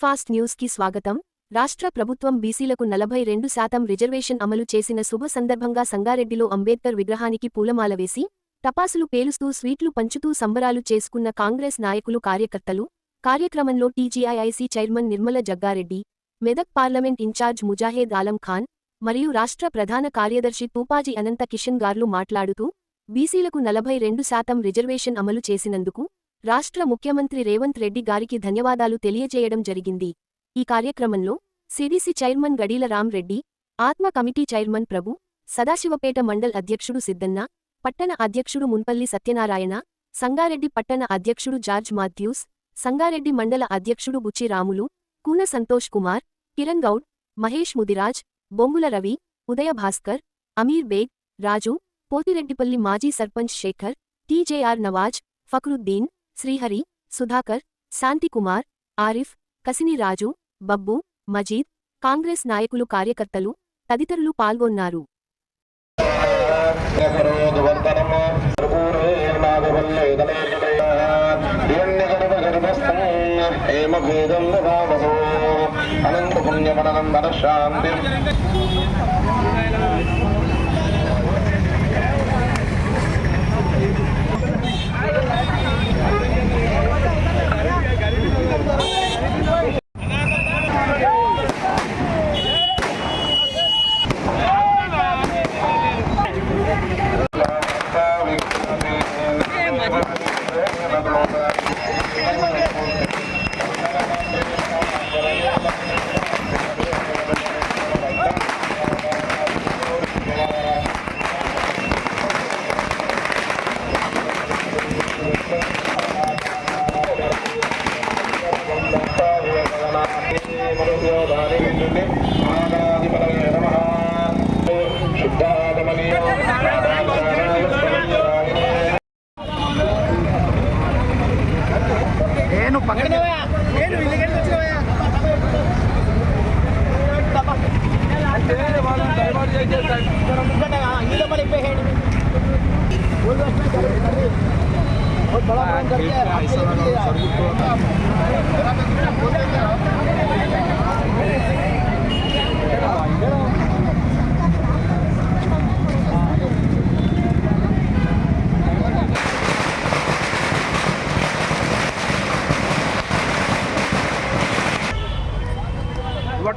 Fast న్యూస్కి స్వాగతం. రాష్ట్ర ప్రభుత్వం బీసీలకు నలభై రెండు శాతం రిజర్వేషన్ అమలు చేసిన శుభ సందర్భంగా సంగారెడ్డిలో అంబేద్కర్ విగ్రహానికి పూలమాల వేసి టపాసులు పేలుస్తూ స్వీట్లు పంచుతూ సంబరాలు చేసుకున్న కాంగ్రెస్ నాయకులు కార్యకర్తలు కార్యక్రమంలో TGIIC chairman Nirmala Jaggareddy Medak parliament incharge Mujahid Alam Khan మరియు రాష్ట్ర ప్రధాన కార్యదర్శి తూపాజీ అనంత కిషన్ గార్లు మాట్లాడుతూ బీసీలకు నలభై రెండు శాతం రిజర్వేషన్ అమలు చేసినందుకు రాష్ట్ర ముఖ్యమంత్రి రేవంత్ రెడ్డి గారికి ధన్యవాదాలు తెలియజేయడం జరిగింది. ఈ కార్యక్రమంలో సిడిసి చైర్మన్ గడీల రామ్రెడ్డి ఆత్మ కమిటీ చైర్మన్ ప్రభు సదాశివపేట మండల్ అధ్యక్షుడు సిద్దన్న పట్టణ అధ్యక్షుడు మున్పల్లి సత్యనారాయణ సంగారెడ్డి పట్టణ అధ్యక్షుడు జార్జ్ మాథ్యూస్ సంగారెడ్డి మండల అధ్యక్షుడు బుచ్చి రాములు కూన సంతోష్ కుమార్ కిరణ్ గౌడ్ మహేష్ ముదిరాజ్ బొంగుల రవి ఉదయ భాస్కర్ అమీర్ బేగ్ రాజు పోతిరెడ్డిపల్లి మాజీ సర్పంచ్ శేఖర్ టీజేఆర్ నవాజ్ ఫక్రుద్దీన్ శ్రీహరి సుధాకర్ శాంతికుమార్ ఆరిఫ్ కసిని రాజు బబ్బు మజీద్ కాంగ్రెస్ నాయకులు కార్యకర్తలు తదితరులు పాల్గొన్నారు. అనంత పుణ్యమనందన శాంతి. बहुत बड़ा काम करते हैं ऐसा लगा सर्विस तो What?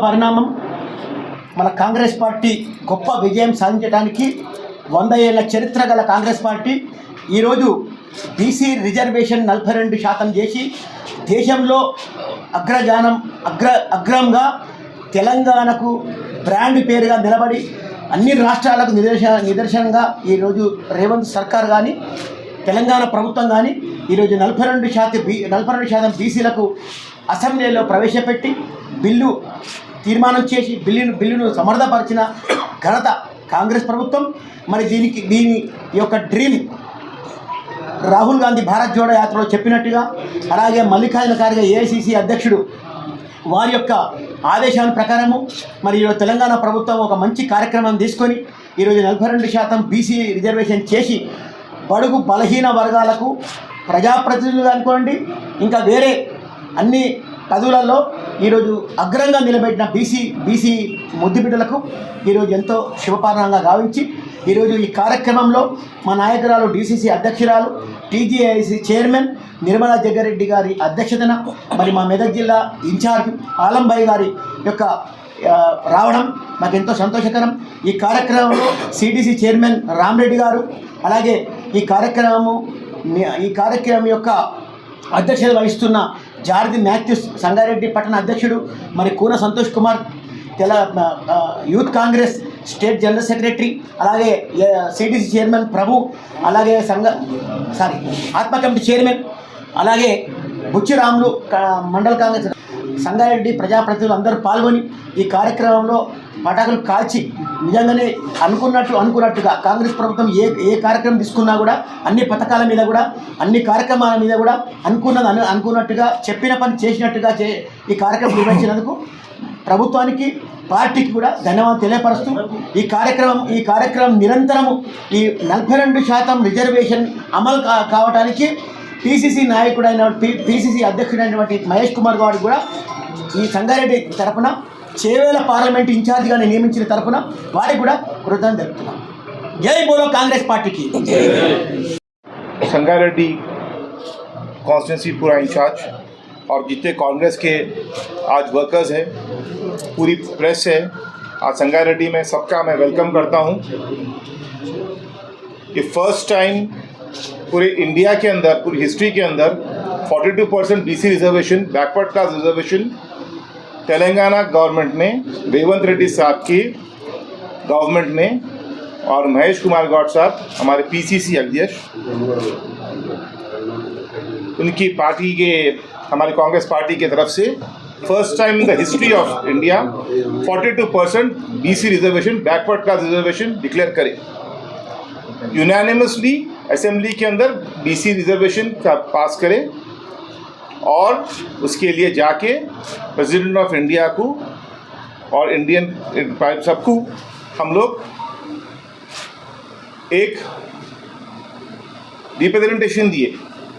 పరిణామం మన కాంగ్రెస్ పార్టీ గొప్ప విజయం సాధించడానికి వంద ఏళ్ళ చరిత్ర గల కాంగ్రెస్ పార్టీ ఈరోజు బీసీ రిజర్వేషన్ నలభై రెండు శాతం చేసి దేశంలో అగ్రజానం అగ్ర అగ్రంగా తెలంగాణకు బ్రాండ్ పేరుగా నిలబడి అన్ని రాష్ట్రాలకు నిదర్శన నిదర్శనంగా ఈరోజు రేవంత్ సర్కార్ కానీ తెలంగాణ ప్రభుత్వం కానీ ఈరోజు నలభై రెండు శాతం బీ నలభై రెండు శాతం బీసీలకు అసెంబ్లీలో ప్రవేశపెట్టి బిల్లు తీర్మానం చేసి బిల్లును బిల్లును సమర్థపరిచిన ఘనత కాంగ్రెస్ ప్రభుత్వం. మరి దీనికి దీని యొక్క డ్రీమ్ రాహుల్ గాంధీ భారత్ జోడో యాత్రలో చెప్పినట్టుగా అలాగే మల్లికార్జున ఖార్గే ఏఐసిసి అధ్యక్షుడు వారి యొక్క ఆదేశాల ప్రకారము మరి ఈరోజు తెలంగాణ ప్రభుత్వం ఒక మంచి కార్యక్రమం తీసుకొని ఈరోజు నలభై రెండు శాతం బీసీ రిజర్వేషన్ చేసి బడుగు బలహీన వర్గాలకు ప్రజాప్రతినిధులు అనుకోండి ఇంకా వేరే అన్ని పదవులలో ఈరోజు అగ్రంగా నిలబెట్టిన బీసీ బీసీ ముద్దుబిడ్డలకు ఈరోజు ఎంతో శుభపారణంగా గావించి ఈరోజు ఈ కార్యక్రమంలో మా నాయకురాలు డీసీసీ అధ్యక్షురాలు టీజీఐసి చైర్మన్ నిర్మలా జగ్గారెడ్డి గారి అధ్యక్షతన మరి మా మెదక్ జిల్లా ఇన్ఛార్జ్ ఆలంబాయి గారి యొక్క రావడం మాకు ఎంతో సంతోషకరం. ఈ కార్యక్రమంలో సిడిసి చైర్మన్ రామరెడ్డి గారు అలాగే ఈ కార్యక్రమము ఈ కార్యక్రమం యొక్క అధ్యక్షత వహిస్తున్న జారది మాథ్యూస్ సంగారెడ్డి పట్టణ అధ్యక్షుడు మరి కూన సంతోష్ కుమార్ తెల youth Congress state general secretary అలాగే సిడిసి చైర్మన్ ప్రభు అలాగే సంఘ సారీ ఆత్మ కమిటీ చైర్మన్ అలాగే బుచ్చిరాములు మండల కాంగ్రెస్ సంగారెడ్డి ప్రజాప్రతినిధులు అందరూ పాల్గొని ఈ కార్యక్రమంలో పటాకులు కాల్చి నిజంగానే అనుకున్నట్టు అనుకున్నట్టుగా కాంగ్రెస్ ప్రభుత్వం ఏ ఏ కార్యక్రమం తీసుకున్నా కూడా అన్ని పథకాల మీద కూడా అన్ని కార్యక్రమాల మీద కూడా అనుకున్నది అను అనుకున్నట్టుగా చెప్పిన పని చేసినట్టుగా చే ఈ కార్యక్రమం నిర్వహించినందుకు ప్రభుత్వానికి పార్టీకి కూడా ధన్యవాదాలు తెలియపరుస్తూ ఈ కార్యక్రమం ఈ కార్యక్రమం నిరంతరము ఈ నలభై రెండు శాతం రిజర్వేషన్ అమలు కా కావడానికి పిసిసి నాయకుడైన పి పిసిసి అధ్యక్షుడైనటువంటి మహేష్ కుమార్ గారికి కూడా ఈ సంగారెడ్డి తరపున చేవేల పార్లమెంట్ ఇన్ఛార్జిగా నియమించిన తరపున వారికి కూడా కృతజ్ఞత తెలుపుతున్నాం జై బోలో కాంగ్రెస్ పార్టీకి संगारेड्डी कॉन्स्टिट्यूंसी पूरा इंचार्ज और जितने कांग्रेस के आज वर्कर्स हैं पूरी प्रेस है आज संगारेड्डी में सबका मैं वेलकम करता हूँ ये फर्स्ट टाइम पूरे इंडिया के अंदर, पूरी हिस्ट्री के अंदर 42 percent BC reservation backward class reservation Telangana government में रेवंत रेड्डी साहब की गवर्नमेंट में और महेश कुमार गौड साहब, हमारे पीसीसी अध्यक्ष, उनकी पार्टी के, हमारे कांग्रेस पार्टी की तरफ़ से first time in the history of India 42 percent B reservation backward class reservation declare करें। यूनानिमसली असेंबली के अंदर बीसी रिजर्वेशन का पास करे और उसके लिए जाके प्रेसिडेंट ऑफ़ इंडिया को और इंडियन सबको हम लोग एक रिप्रेजेंटेशन दिए।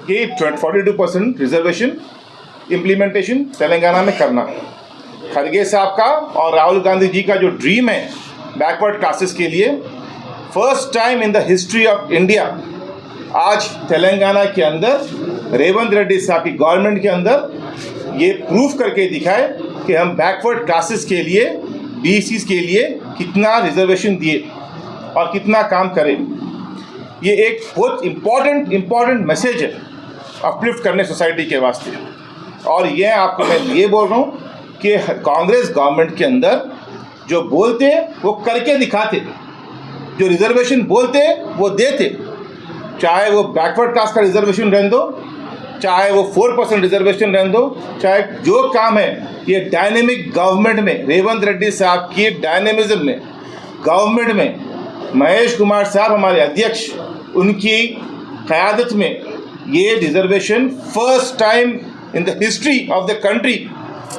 कि forty two percent reservation implementation Telangana में करना। खड़गे साहब का और राहुल गांधी जी का जो ड्रीम है बैकवर्ड क्लासेस के लिए first time in the history of India आज तेलंगाना के अंदर, रेवंत रेड्डी साहब की गवर्नमेंट के अंदर ये प्रूफ करके दिखाए कि हम बैकवर्ड क्लासेस के लिए बी के लिए कितना रिजर्वेशन दिए और कितना काम करें। ये एक बहुत इंपॉर्टेंट इंपॉर्टेंट मैसेज है अपलिफ्ट करने सोसाइटी के वास्ते। और ये आपको मैं ये बोल रहा हूँ कि कांग्रेस गवर्नमेंट के अंदर जो बोलते हैं, वो करके दिखाते। जो रिजर्वेशन बोलते वो देते। चाहे वो बैकवर्ड क्लास का रिजर्वेशन रहने दो, चाहे वो फोर परसेंट रिजर्वेशन रहने दो, चाहे जो काम है, ये डायनेमिक गवर्नमेंट में रेवंत रेड्डी साहब की डायनेमिज्म में गवर्नमेंट में, महेश कुमार साहब हमारे अध्यक्ष, उनकी क़्यादत में ये reservation first time in the history of the country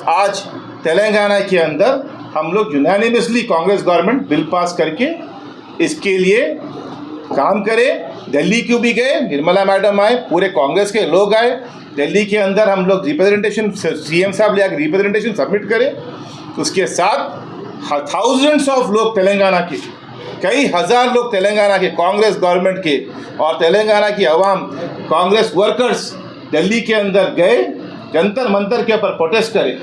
आज तेलंगाना के अंदर हम लोग unanimously Congress government bill pass करके इसके लिए काम करे, दिल्ली क्यों भी गए? निर्मला मैडम आए, पूरे कांग्रेस के लोग आए, दिल्ली के अंदर हम लोग रिप्रेजेंटेशन सीएम साहब ले आके रिप्रेजेंटेशन सबमिट करें, उसके साथ थाउजेंड्स ऑफ़ लोग तेलंगाना के, कई हज़ार लोग तेलंगाना के, कांग्रेस गवर्नमेंट के और तेलंगाना की आवाम, कांग्रेस वर्कर्स दिल्ली के अंदर गए, जंतर मंतर के ऊपर प्रोटेस्ट करें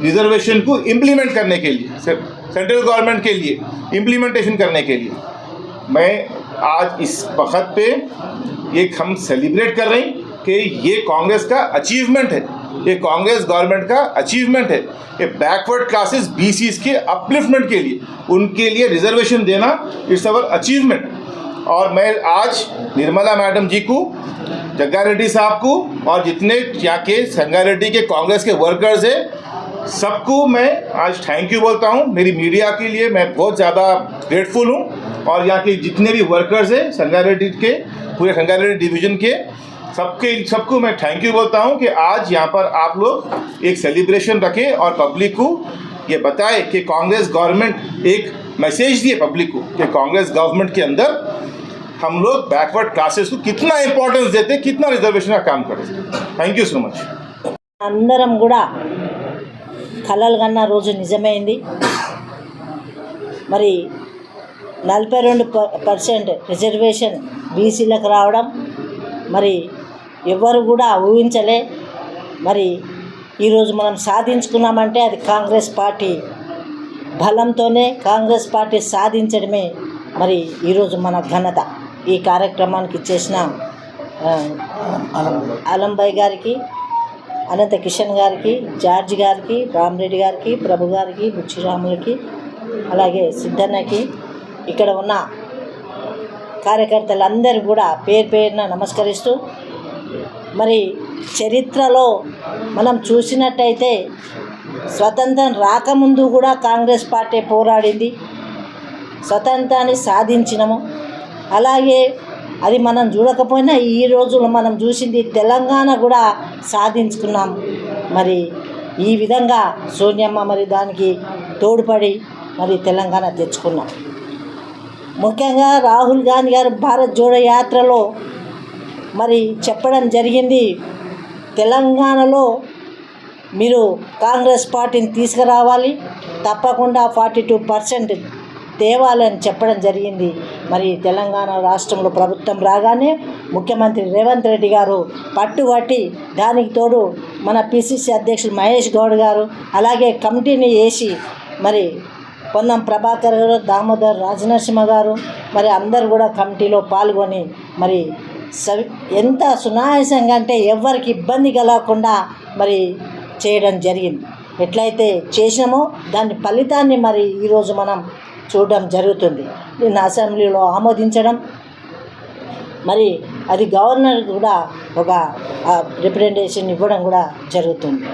रिजर्वेशन को इम्प्लीमेंट करने के लिए सेंट्रल गवर्नमेंट के लिए इम्प्लीमेंटेशन करने के लिए। मैं आज इस वक्त पे एक हम सेलिब्रेट कर रहे हैं कि ये कांग्रेस का अचीवमेंट है। ये कांग्रेस गवर्नमेंट का अचीवमेंट है। ये बैकवर्ड क्लासेस बी के अपलिफ्टमेंट के लिए, उनके लिए रिजर्वेशन देना इट्स अवर अचीवमेंट और मैं आज निर्मला मैडम जी को, जग्गा रेड्डी साहब को और जितने यहाँ के संगारेड्डी के कांग्रेस के वर्कर्स हैं, सबको मैं आज थैंक यू बोलता हूँ। मेरी मीडिया के लिए मैं बहुत ज़्यादा ग्रेटफुल हूँ। और यहाँ के जितने भी वर्कर्स हैं संगारेड्डी के पूरे संगारेड्डी डिवीजन के सबके सबको मैं थैंक यू बोलता हूँ कि आज यहाँ पर आप लोग एक सेलिब्रेशन रखें और पब्लिक को ये बताए कि कांग्रेस गवर्नमेंट एक मैसेज दिए पब्लिक को कि कांग्रेस गवर्नमेंट के अंदर हम लोग बैकवर्ड क्लासेस को कितना इंपॉर्टेंस देते हैं कितना रिजर्वेशन का काम करें थैंक यू सो मच అందరం కూడా కలలు కన్న రోజు నిజమైంది మరి నలభై రెండు పర్సెంట్ రిజర్వేషన్ బీసీలకు రావడం మరి ఎవ్వరు కూడా ఊహించలే. మరి ఈరోజు మనం సాధించుకున్నామంటే అది కాంగ్రెస్ పార్టీ బలంతోనే కాంగ్రెస్ పార్టీ సాధించడమే మరి ఈరోజు మన ఘనత. ఈ కార్యక్రమానికి ఇచ్చేసిన అలంబాయి గారికి అనంత కిషన్ గారికి జార్జ్ గారికి రామరెడ్డి గారికి ప్రభు గారికి బుచ్చిరాములకి అలాగే సిద్ధన్నకి ఇక్కడ ఉన్న కార్యకర్తలందరూ కూడా పేరు పేరున నమస్కరిస్తూ మరి చరిత్రలో మనం చూసినట్టయితే స్వతంత్రం రాకముందు కూడా కాంగ్రెస్ పార్టీ పోరాడింది స్వతంత్రాన్ని సాధించినము. అలాగే అది మనం చూడకపోయినా ఈ రోజుల్లో మనం చూసింది తెలంగాణ కూడా సాధించుకున్నాం. మరి ఈ విధంగా సోనియమ్మ మరి దానికి తోడ్పడి మరి తెలంగాణ తెచ్చుకున్నాం. ముఖ్యంగా రాహుల్ గాంధీ గారు భారత్ జోడో యాత్రలో మరి చెప్పడం జరిగింది. తెలంగాణలో మీరు కాంగ్రెస్ పార్టీని తీసుకురావాలి. తప్పకుండా ఫార్టీ టూ పర్సెంట్ తేవాలని చెప్పడం జరిగింది. మరి తెలంగాణ రాష్ట్రంలో ప్రభుత్వం రాగానే ముఖ్యమంత్రి రేవంత్ రెడ్డి గారు పట్టుబట్టి దానికి తోడు మన పిసిసి అధ్యక్షులు మహేష్ గౌడ్ గారు అలాగే కమిటీని వేసి మరి పొన్నం ప్రభాకర్ గారు దామోదర్ రాజనరసింహ గారు మరి అందరు కూడా కమిటీలో పాల్గొని మరి సవి ఎంత సునాయాసంగా అంటే ఎవరికి ఇబ్బంది కలగకుండా మరి చేయడం జరిగింది. ఎట్లయితే చేసినామో దాని ఫలితాన్ని మరి ఈరోజు మనం చూడడం జరుగుతుంది. నిన్న అసెంబ్లీలో ఆమోదించడం మరి అది గవర్నర్ కూడా ఒక రిప్రజెంటేషన్ ఇవ్వడం కూడా జరుగుతుంది.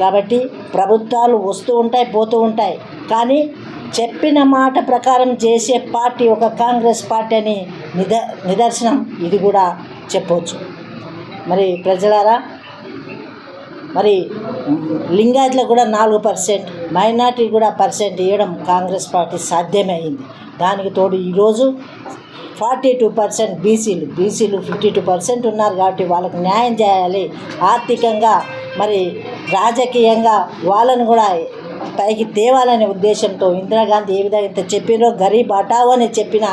కాబట్టి ప్రభుత్వాలు వస్తూ ఉంటాయి పోతూ ఉంటాయి. కానీ చెప్పిన మాట ప్రకారం చేసే పార్టీ ఒక కాంగ్రెస్ పార్టీ అని నిద నిదర్శనం. ఇది కూడా చెప్పవచ్చు మరి ప్రజలారా మరి లింగాయత్లకు కూడా నాలుగు పర్సెంట్ మైనార్టీ కూడా పర్సెంట్ ఇవ్వడం కాంగ్రెస్ పార్టీ సాధ్యమే అయింది దానికి తోడు ఈరోజు ఫార్టీ టూ పర్సెంట్ బీసీలు బీసీలు ఫిఫ్టీ టూ పర్సెంట్ ఉన్నారు కాబట్టి వాళ్ళకు న్యాయం చేయాలి. ఆర్థికంగా మరి రాజకీయంగా వాళ్ళను కూడా పైకి తేవాలనే ఉద్దేశంతో ఇందిరాగాంధీ ఏ విధంగా ఇంత చెప్పినో గరీబ్ హఠావో అని చెప్పిన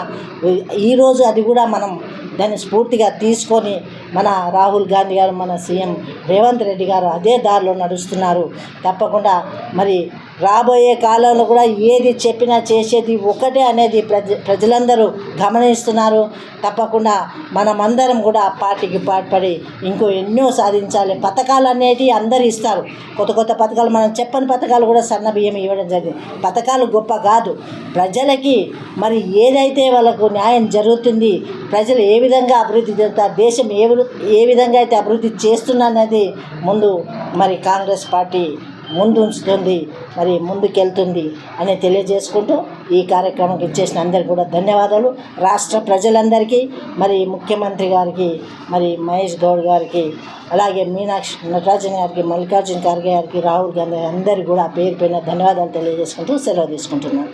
ఈరోజు అది కూడా మనం దాన్ని స్ఫూర్తిగా తీసుకొని మన రాహుల్ గాంధీ గారు మన సీఎం రేవంత్ రెడ్డి గారు అదే దారిలో నడుస్తున్నారు. తప్పకుండా మరి రాబోయే కాలంలో కూడా ఏది చెప్పినా చేసేది ఒకటే అనేది ప్రజ ప్రజలందరూ గమనిస్తున్నారు. తప్పకుండా మనమందరం కూడా పార్టీకి పాటుపడి ఇంకో ఎన్నో సాధించాలి. పథకాలు అనేది అందరు ఇస్తారు. కొత్త కొత్త పథకాలు మనం చెప్పని పథకాలు కూడా సన్న బియ్యం ఇవ్వడం జరిగింది. పథకాలు గొప్ప కాదు. ప్రజలకి మరి ఏదైతే వాళ్ళకు న్యాయం జరుగుతుంది ప్రజలు ఏ విధంగా అభివృద్ధి చెందుతారు దేశం ఏ ఏ విధంగా అయితే అభివృద్ధి చేస్తున్నది ముందు మరి కాంగ్రెస్ పార్టీ ముందు ఉంచుతుంది మరి ముందుకెళ్తుంది అని తెలియజేసుకుంటూ ఈ కార్యక్రమంకి ఇచ్చేసిన అందరికీ కూడా ధన్యవాదాలు. రాష్ట్ర ప్రజలందరికీ మరి ముఖ్యమంత్రి గారికి మరి మహేష్ గౌడ్ గారికి అలాగే మీనాక్షి నటరాజన్ గారికి మల్లికార్జున ఖార్గే గారికి రాహుల్ గాంధీ అందరికీ కూడా పేరు పైన ధన్యవాదాలు తెలియజేసుకుంటూ సెలవు తీసుకుంటున్నాను.